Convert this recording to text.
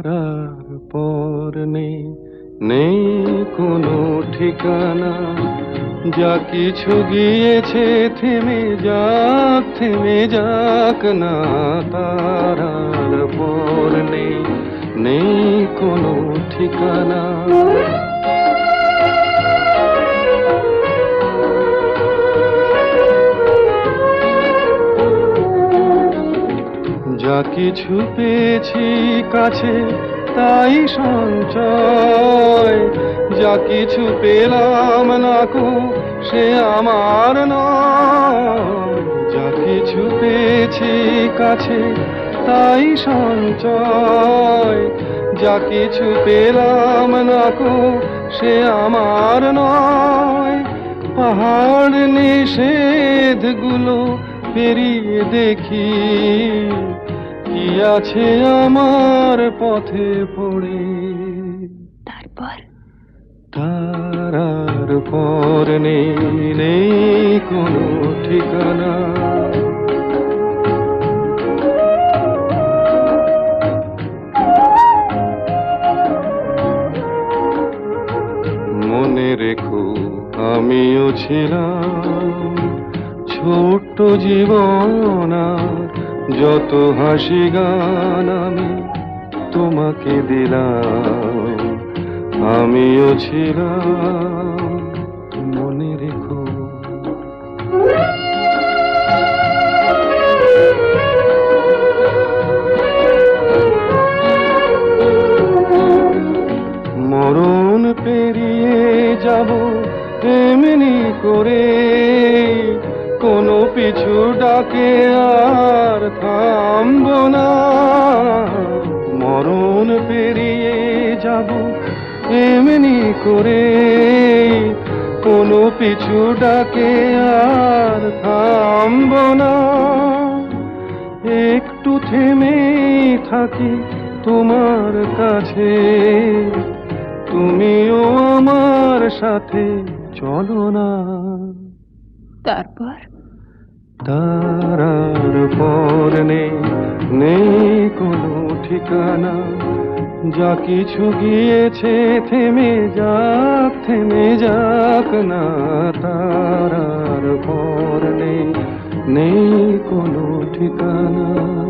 হারার পর নেই নেই কোনো ঠিকানা। যা কিছু গিয়েছে থেমে যাক থেমে যাক না তারার পর নেই নেই কোনো ঠিকানা। কিছু পেয়েছি কাছে, তাই সঞ্চয়। যা কিছু পেলাম না কো সে আমার নয়। যা কিছু পেয়েছি কাছে, তাই সঞ্চয়। যা কিছু পেলাম না কো সে আমার নয়। পাহাড় নিষেধগুলো পেরিয়ে দেখি। কি আছে আমার পথে পড়ে। তারপর? তারার পর নেই নেই কোনো ঠিকানা। মনে রেখো আমিও ছিলাম ছোট্ট জীবন যত হাসি গান আমি তোমাকে দিলাম, আমিও ছিলাম মনে রেখো। মরণ পেরিয়ে যাব এমনি করে কোনো পিছু ডাকে আর থামব না। মরণ পেরিয়ে যাব, এমনি করে কোনো পিছু ডাকে আর থামব না। একটু থেমে থাকি তোমার কাছে। তুমিও আমার সাথে চলো না। তারপর? তারার পর নেই নেই কোনো ঠিকানা। যা কিছু গিয়েছে থেমে যাক থেমে যাক না, তারার পর নেই নেই কোনো ঠিকানা।